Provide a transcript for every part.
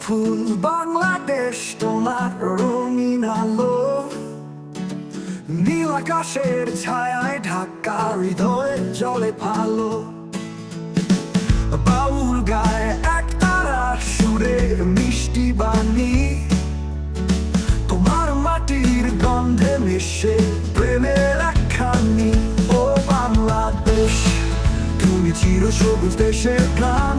Beautiful Bangladesh, তোমার রঙিন আলো। নীল আকাশের ছায়ায় ঢাকা হৃদয়ে জলে ভালো। বাউল গায়ে এক তারা সুরে মিষ্টি বাণী। তোমার মাটির গন্ধে মিশে প্রেমের একখানি। ও বাংলাদেশ, তুমি চির সবুজ দেশের প্রাণ।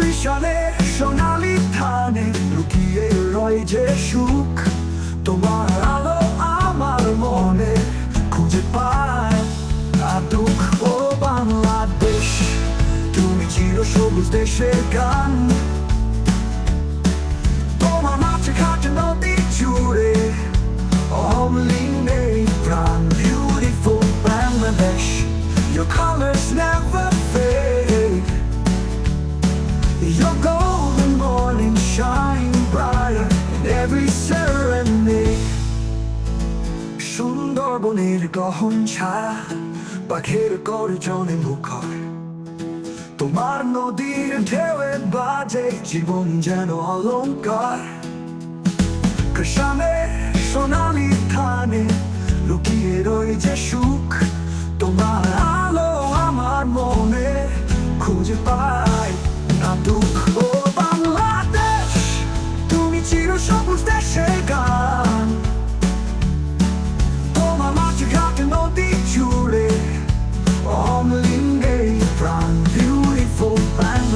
কৃষণের সোনালি ধানে লুকিয়ে রয় যে সুখ, তোমার আলো আমার মনে খুঁজে পায়। দুঃখ ও বাংলাদেশ, তুমি চির সবুজ দেশের গান সুন্দরবনের গহন ছায়া পাখের গর্জনে মুখর তোমার নদীর ঢেউয়ে বাজে জীবন যেন অলঙ্কার কৃষণে, সোনালি ধানে লুকিয়ে রয়ে যে সুখ।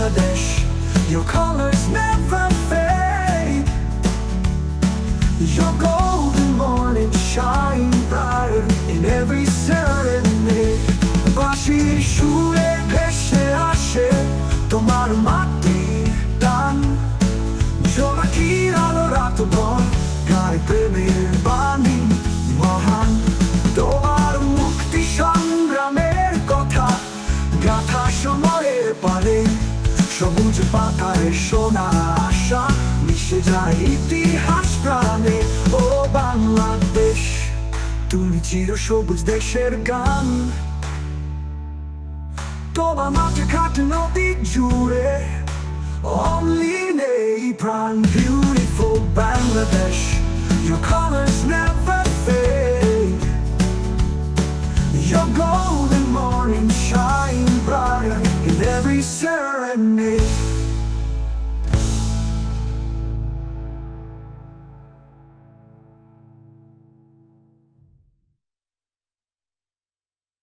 Bangladesh Your colors never fade. Your golden morning shines brighter In every serenade Bashir Shure পাতায় সোনা আশা মিশে যায় ইতিহাস প্রাণে। ও বাংলাদেশ তুমি চির সবুজ দেশের গান। তোমার মাঠে খাট নদী জুড়ে অমলিনে প্রাণ। Beautiful Bangladesh Your colors never fade Your golden morning shine brighter in every serenade